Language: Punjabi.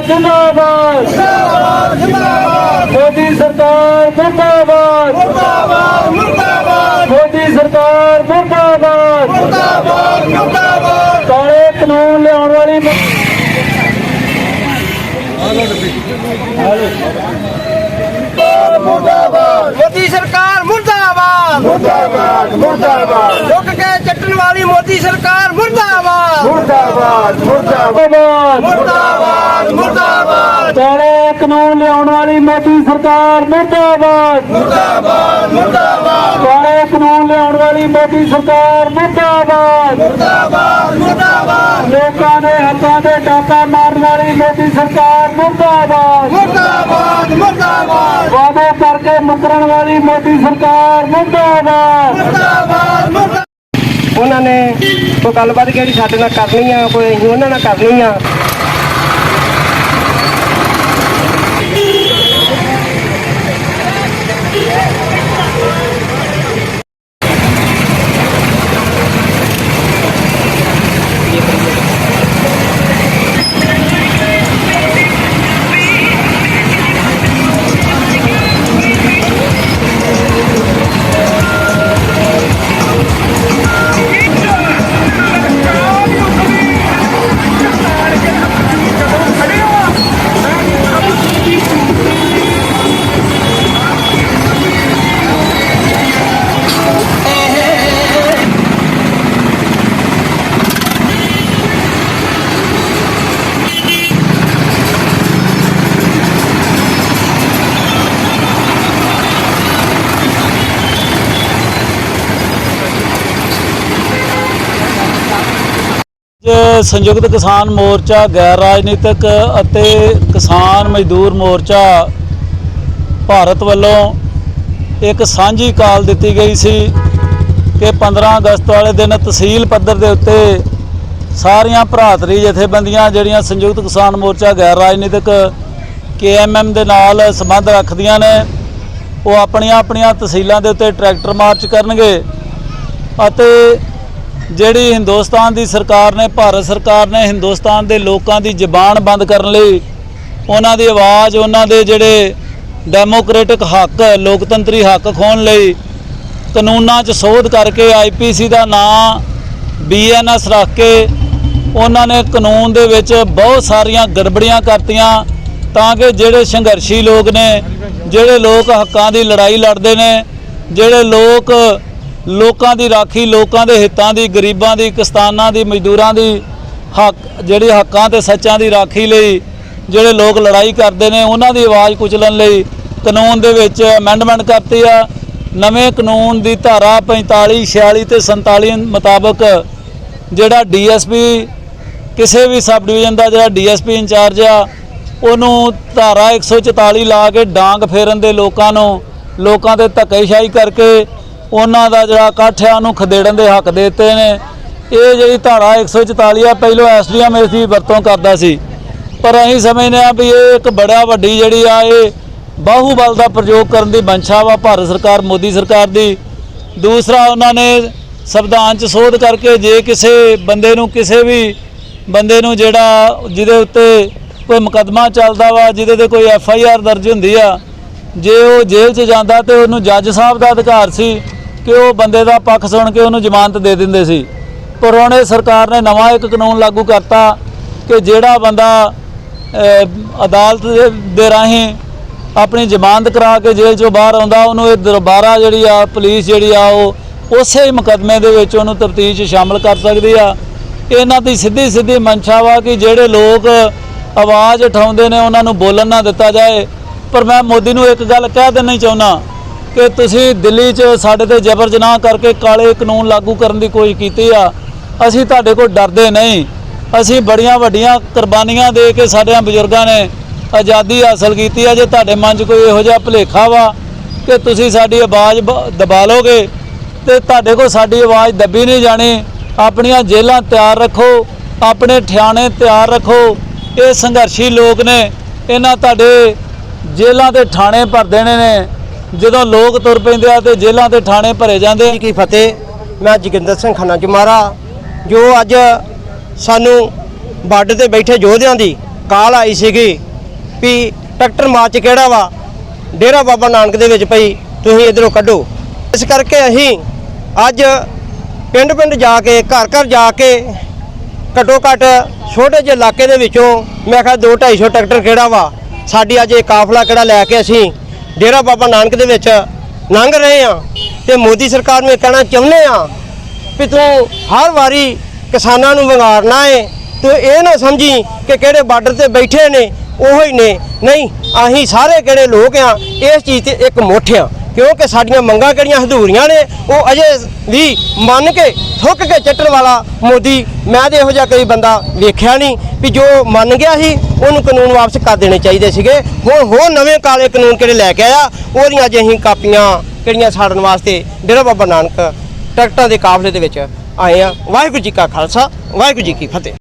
ਜਿੰਦਾਬਾਦ। ਮੋਦੀ ਸਰਕਾਰ ਮੁਰਦਾਬਾਦ। ਮੁਰਦਾਬਾਦ ਮੁਰਦਾਬਾਦ। ਮੋਦੀ ਸਰਕਾਰ ਮੁਰਦਾਬਾਦ। ਮੁਰਦਾਬਾਦ ਮੁਰਦਾਬਾਦ। ਕਾਲੇ ਕਾਨੂੰਨ ਲਿਆਉਣ ਵਾਲੀ ਮ- ਮੁਰਦਾਬਾਦ ਮੋਦੀ ਸਰਕਾਰ ਮੁਰਦਾਬਾਦ ਮੁਰਦਾਬਾਦ ਮੁਰਦਾਬਾਦ ਲੁੱਟ ਕੇ ਚੱਟਣ ਮੋਦੀ ਸਰਕਾਰ ਮੁਰਦਾਬਾਦ। ਮੁਰਦਾਬਾਦ ਮੁਰਦਾਬਾਦ। ਮੁਰਦਾਬਾਦ। ਮੁਰਦਾਬਾਦ ਕਾਲੇ ਕਾਨੂੰਨ ਲਿਆਉਣ ਵਾਲੀ ਮੋਦੀ ਸਰਕਾਰ ਮੁਰਦਾਬਾਦ। ਮੁਰਦਾਬਾਦ ਮੁਰਦਾਬਾਦ। ਕਾਲੇ ਕਾਨੂੰਨ ਲਿਆਉਣ ਵਾਲੀ ਮੋਦੀ ਸਰਕਾਰ ਮੁਰਦਾਬਾਦ। ਮੁਰਦਾਬਾਦ ਮੁਰਦਾਬਾਦ। ਲੋਕਾਂ ਦੇ ਹੱਕਾਂ ਤੇ ਡਾਕਾ ਮਾਰਨ ਵਾਲੀ ਮੋਦੀ ਸਰਕਾਰ ਮੁਰਦਾਬਾਦ। ਮੁਰਦਾਬਾਦ ਮੁਰਦਾਬਾਦ। ਵਾਅਦੇ ਕਰਕੇ ਮੁਕਰਨ ਵਾਲੀ ਮੋਦੀ ਸਰਕਾਰ ਮੁਰਦਾਬਾਦ। ਮੁਰਦਾਬਾਦ ਮੁਰਦਾਬਾਦ। ਉਹਨਾਂ ਨੇ ਕੋਈ ਗੱਲਬਾਤ ਕਿਹੜੀ ਸਾਡੇ ਨਾਲ ਕਰਨੀ ਆ, ਕੋਈ ਅਸੀਂ ਉਹਨਾਂ ਨਾਲ ਕਰਨੀ ਆ ਸੰਯੁਕਤ ਕਿਸਾਨ ਮੋਰਚਾ, ਗੈਰ ਰਾਜਨੀਤਿਕ ਅਤੇ ਕਿਸਾਨ ਮਜ਼ਦੂਰ ਮੋਰਚਾ ਭਾਰਤ ਵੱਲੋਂ ਇੱਕ ਸਾਂਝੀ ਕਾਲ ਦਿੱਤੀ ਗਈ ਸੀ ਕਿ 15 ਅਗਸਤ ਵਾਲੇ ਦਿਨ ਤਹਿਸੀਲ ਪੱਧਰ ਦੇ ਉੱਤੇ ਸਾਰੀਆਂ ਭਰਾਤਰੀ ਜਥੇਬੰਦੀਆਂ ਜਿਹੜੀਆਂ ਸੰਯੁਕਤ ਕਿਸਾਨ ਮੋਰਚਾ, ਗੈਰ ਰਾਜਨੀਤਿਕ ਕੇਐਮਐਮ ਦੇ ਨਾਲ ਸੰਬੰਧ ਰੱਖਦੀਆਂ ਨੇ, ਉਹ ਆਪਣੀਆਂ ਆਪਣੀਆਂ ਤਹਿਸੀਲਾਂ ਦੇ ਉੱਤੇ ਟਰੈਕਟਰ ਮਾਰਚ ਕਰਨਗੇ ਅਤੇ ਜਿਹੜੀ ਹਿੰਦੁਸਤਾਨ ਦੀ ਸਰਕਾਰ ਨੇ, ਭਾਰਤ ਸਰਕਾਰ ਨੇ ਹਿੰਦੁਸਤਾਨ ਦੇ ਲੋਕਾਂ ਦੀ ਜ਼ਬਾਨ ਬੰਦ ਕਰਨ ਲਈ ਉਹਨਾਂ ਦੀ ਆਵਾਜ਼, ਉਹਨਾਂ ਦੇ ਜਿਹੜੇ ਡੈਮੋਕ੍ਰੈਟਿਕ ਹੱਕ ਲੋਕਤੰਤਰੀ ਹੱਕ ਖੋਣ ਲਈ ਕਾਨੂੰਨਾਂ 'ਚ ਸੋਧ ਕਰਕੇ ਆਈਪੀਸੀ ਦਾ ਨਾਂ ਬੀਐਨਐਸ ਰੱਖ ਕੇ ਉਹਨਾਂ ਨੇ ਕਾਨੂੰਨ ਦੇ ਵਿੱਚ ਬਹੁਤ ਸਾਰੀਆਂ ਗੜਬੜੀਆਂ ਕਰਤੀਆਂ ਤਾਂ ਕਿ ਜਿਹੜੇ ਸੰਘਰਸ਼ੀ ਲੋਕ ਨੇ, ਜਿਹੜੇ ਲੋਕ ਹੱਕਾਂ ਦੀ ਲੜਾਈ ਲੜਦੇ ਨੇ, ਜਿਹੜੇ ਲੋਕ ਲੋਕਾਂ ਦੀ ਰਾਖੀ, ਲੋਕਾਂ ਦੇ ਹਿੱਤਾਂ ਦੀ, ਗਰੀਬਾਂ ਦੀ, ਕਿਸਾਨਾਂ ਦੀ, ਮਜ਼ਦੂਰਾਂ ਦੀ ਹੱਕ, ਜਿਹੜੀ ਹੱਕਾਂ ਤੇ ਸੱਚਾਂ ਦੀ ਰਾਖੀ ਲਈ ਜਿਹੜੇ ਲੋਕ ਲੜਾਈ ਕਰਦੇ ਨੇ, ਉਹਨਾਂ ਦੀ ਆਵਾਜ਼ ਕੁਚਲਣ ਲਈ ਕਾਨੂੰਨ ਦੇ ਵਿੱਚ ਅਮੈਂਡਮੈਂਟ ਕਰਤੀ ਆ। ਨਵੇਂ ਕਾਨੂੰਨ ਦੀ ਧਾਰਾ 45 46 ਤੇ 47 ਮੁਤਾਬਕ ਜਿਹੜਾ ਡੀਐਸਪੀ, ਕਿਸੇ ਵੀ ਸਬ ਡਿਵੀਜ਼ਨ ਦਾ ਜਿਹੜਾ ਡੀਐਸਪੀ ਇੰਚਾਰਜ ਆ, ਉਹਨੂੰ ਧਾਰਾ 144 ਲਾ ਕੇ ਡਾਂਗ ਫੇਰਨ ਦੇ ਲੋਕਾਂ ਨੂੰ, ਲੋਕਾਂ ਤੇ ਧੱਕੇਸ਼ਾਹੀ ਕਰਕੇ ਉਹਨਾਂ ਦਾ ਜਿਹੜਾ ਇਕੱਠ ਆ ਉਹਨੂੰ ਖਦੇੜਨ ਦੇ ਹੱਕ ਦੇ ਦਿੱਤੇ ਨੇ। ਇਹ ਜਿਹੜੀ ਧਾਰਾ 144 ਆ, ਪਹਿਲੋਂ ਐਸਡੀਐਮ ਇਸ ਦੀ ਵਰਤੋਂ ਕਰਦਾ ਸੀ। ਪਰ ਅਸੀਂ ਸਮਝਦੇ ਆ ਵੀ ਇਹ ਇੱਕ ਬੜਾ ਵੱਡੀ ਜਿਹੜੀ ਆ, ਇਹ ਬਾਹੂਬਲ ਦਾ ਪ੍ਰਯੋਗ ਕਰਨ ਦੀ ਮਨਸ਼ਾ ਵਾ ਭਾਰਤ ਸਰਕਾਰ, ਮੋਦੀ ਸਰਕਾਰ ਦੀ। ਦੂਸਰਾ ਉਹਨਾਂ ਨੇ ਸੰਵਿਧਾਨ ਚ ਸੋਧ ਕਰਕੇ ਜੇ ਕਿਸੇ ਬੰਦੇ ਨੂੰ ਕਿਸੇ ਵੀ ਬੰਦੇ ਨੂੰ ਜਿਹੜਾ ਜਿਹਦੇ ਉੱਤੇ ਕੋਈ ਮੁਕੱਦਮਾ ਚੱਲਦਾ ਵਾ, ਜਿਹਦੇ ਤੇ ਕੋਈ ਐਫ ਆਈ ਆਰ ਦਰਜ ਹੁੰਦੀ ਆ, ਜੇ ਉਹ ਜੇਲ੍ਹ 'ਚ ਜਾਂਦਾ ਤੇ ਉਹਨੂੰ ਜੱਜ ਸਾਹਿਬ ਦਾ ਅਧਿਕਾਰ ਸੀ। ਕਿ ਉਹ ਬੰਦੇ ਦਾ ਪੱਖ ਸੁਣ ਕੇ ਉਹਨੂੰ ਜ਼ਮਾਨਤ ਦੇ ਦਿੰਦੇ ਸੀ। ਪਰ ਹੁਣ ਇਹ ਸਰਕਾਰ ਨੇ ਨਵਾਂ ਇੱਕ ਕਾਨੂੰਨ ਲਾਗੂ ਕਰਤਾ ਕਿ ਜਿਹੜਾ ਬੰਦਾ ਅਦਾਲਤ ਦੇ- ਰਾਹੀਂ ਆਪਣੀ ਜ਼ਮਾਨਤ ਕਰਾ ਕੇ ਜੇਲ੍ਹ 'ਚੋਂ ਬਾਹਰ ਆਉਂਦਾ, ਉਹਨੂੰ ਇਹ ਦੁਬਾਰਾ ਜਿਹੜੀ ਆ ਪੁਲਿਸ ਜਿਹੜੀ ਆ ਉਹ ਉਸੇ ਹੀ ਮੁਕੱਦਮੇ ਦੇ ਵਿੱਚ ਉਹਨੂੰ ਤਫਤੀਸ਼ 'ਚ ਸ਼ਾਮਲ ਕਰ ਸਕਦੀ ਆ। ਇਹਨਾਂ ਦੀ ਸਿੱਧੀ ਸਿੱਧੀ ਮਨਸ਼ਾ ਵਾ ਕਿ ਜਿਹੜੇ ਲੋਕ ਆਵਾਜ਼ ਉਠਾਉਂਦੇ ਨੇ, ਉਹਨਾਂ ਨੂੰ ਬੋਲਣ ਨਾ ਦਿੱਤਾ ਜਾਏ। ਪਰ ਮੈਂ ਮੋਦੀ ਨੂੰ ਇੱਕ ਗੱਲ ਕਹਿ ਦੇਣੀ ਚਾਹੁੰਦਾ ਕਿ ਤੁਸੀਂ ਦਿੱਲੀ 'ਚ ਸਾਡੇ ਤੇ ਜ਼ਬਰ ਜਨਾਹ ਕਰਕੇ ਕਾਲੇ ਕਾਨੂੰਨ ਲਾਗੂ ਕਰਨ ਦੀ ਕੋਸ਼ਿਸ਼ ਕੀਤੀ ਆ, ਅਸੀਂ ਤੁਹਾਡੇ ਕੋਲ ਡਰਦੇ ਨਹੀਂ। ਅਸੀਂ ਬੜੀਆਂ ਵੱਡੀਆਂ ਕੁਰਬਾਨੀਆਂ ਦੇ ਕੇ ਸਾਡਿਆਂ ਬਜ਼ੁਰਗਾਂ ਨੇ ਆਜ਼ਾਦੀ ਹਾਸਲ ਕੀਤੀ ਆ, ਜੇ ਤੁਹਾਡੇ ਮਨ 'ਚ ਕੋਈ ਇਹੋ ਜਿਹਾ ਭੁਲੇਖਾ ਵਾ ਕਿ ਤੁਸੀਂ ਸਾਡੀ ਆਵਾਜ਼ ਬ- ਦਬਾ ਲੋਗੇ, ਤੇ ਤੁਹਾਡੇ ਕੋਲ ਸਾਡੀ ਆਵਾਜ਼ ਦੱਬੀ ਨਹੀਂ ਜਾਣੀ। ਆਪਣੀਆਂ ਜੇਲ੍ਹਾਂ ਤਿਆਰ ਰੱਖੋ, ਆਪਣੇ ਠਿਆਣੇ ਤਿਆਰ ਰੱਖੋ। ਇਹ ਸੰਘਰਸ਼ੀ ਲੋਕ ਨੇ, ਇਹਨਾਂ ਤੁਹਾਡੇ ਜੇਲ੍ਹਾਂ ਤੇ ਠਾਣੇ ਭਰ ਦੇਣੇ ਨੇ। ਜਦੋਂ ਲੋਕ ਤੁਰ ਪੈਂਦੇ ਆ ਤੇ ਜੇਲ੍ਹਾਂ ਤੇ ਥਾਣੇ ਭਰੇ ਜਾਂਦੇ ਆ। ਜੀ ਕੀ ਫਤਿਹ, ਮੈਂ ਜੋਗਿੰਦਰ ਸਿੰਘ ਖੰਨਾ ਜਮਾਰਾ, ਜੋ ਅੱਜ ਸਾਨੂੰ ਬਾਰਡਰ ਤੇ ਬੈਠੇ ਯੋਧਿਆਂ ਦੀ ਕਾਲ ਆਈ ਸੀਗੀ ਵੀ ਟਰੈਕਟਰ ਮਾਰਚ ਕਿਹੜਾ ਵਾ, ਡੇਰਾ ਬਾਬਾ ਨਾਨਕ ਦੇ ਵਿੱਚ ਪਈ, ਤੁਸੀਂ ਇਧਰੋਂ ਕੱਢੋ। ਇਸ ਕਰਕੇ ਅਸੀਂ ਅੱਜ ਪਿੰਡ ਪਿੰਡ ਜਾ ਕੇ ਘਰ ਘਰ ਜਾ ਕੇ ਘੱਟੋ ਘੱਟ ਛੋਟੇ ਜਿਹੇ ਇਲਾਕੇ ਦੇ ਵਿੱਚੋਂ ਮੈਂ ਕਿਹਾ 2 250 ਟਰੈਕਟਰ ਕਿਹੜਾ ਵਾ, ਸਾਡੀ ਅੱਜ ਇਹ ਕਾਫਲਾ ਕਿਹੜਾ ਲੈ ਕੇ ਅਸੀਂ ਡੇਰਾ ਬਾਬਾ ਨਾਨਕ ਦੇ ਵਿੱਚ ਲੰਘ ਰਹੇ ਆ ਤੇ ਮੋਦੀ ਸਰਕਾਰ ਨੂੰ ਇਹ ਕਹਿਣਾ ਚਾਹੁੰਦੇ ਆ ਵੀ ਤੂੰ ਹਰ ਵਾਰੀ ਕਿਸਾਨਾਂ ਨੂੰ ਵੰਗਾਰਨਾ ਏ ਤੂੰ ਇਹ ਨਾ ਸਮਝੀ ਕਿ ਕਿਹੜੇ ਬਾਰਡਰ ਤੇ ਬੈਠੇ ਨੇ, ਉਹੋ ਹੀ ਨੇ। ਨਹੀਂ, ਅਸੀਂ ਸਾਰੇ ਕਿਹੜੇ ਲੋਕ ਆ ਇਸ ਚੀਜ਼ ਤੇ ਇੱਕ ਮੁੱਠ ਆ ਕਿਉਂਕਿ ਸਾਡੀਆਂ ਮੰਗਾਂ ਕਿਹੜੀਆਂ ਹਦੂਰੀਆਂ ਨੇ, ਉਹ ਅਜੇ ਵੀ ਮੰਨ ਕੇ, ਥੁੱਕ ਕੇ ਚੱਟਣ ਵਾਲਾ ਮੋਦੀ, ਮੈਂ ਤੇ ਇਹੋ ਜਿਹਾ ਕੋਈ ਬੰਦਾ ਵੇਖਿਆ ਨਹੀਂ ਵੀ ਜੋ ਮੰਨ ਗਿਆ ਸੀ, ਉਹਨੂੰ ਕਾਨੂੰਨ ਵਾਪਸ ਕਰ ਦੇਣੇ ਚਾਹੀਦੇ ਸੀਗੇ। ਹੁਣ ਹੋਰ ਨਵੇਂ ਕਾਲੇ ਕਾਨੂੰਨ ਕਿਹੜੇ ਲੈ ਕੇ ਆਇਆ, ਉਹਦੀਆਂ ਅੱਜ ਅਸੀਂ ਕਾਪੀਆਂ ਕਿਹੜੀਆਂ ਸਾੜਨ ਵਾਸਤੇ, ਡੇਰਾ ਬਾਬਾ ਨਾਨਕ ਟਰੈਕਟਰਾਂ ਦੇ ਕਾਫਲੇ ਦੇ ਵਿੱਚ ਆਏ ਆ ਵਾਹਿਗੁਰੂ ਜੀ ਕਾ ਖਾਲਸਾ, ਵਾਹਿਗੁਰੂ ਜੀ ਕੀ ਫਤਿਹ।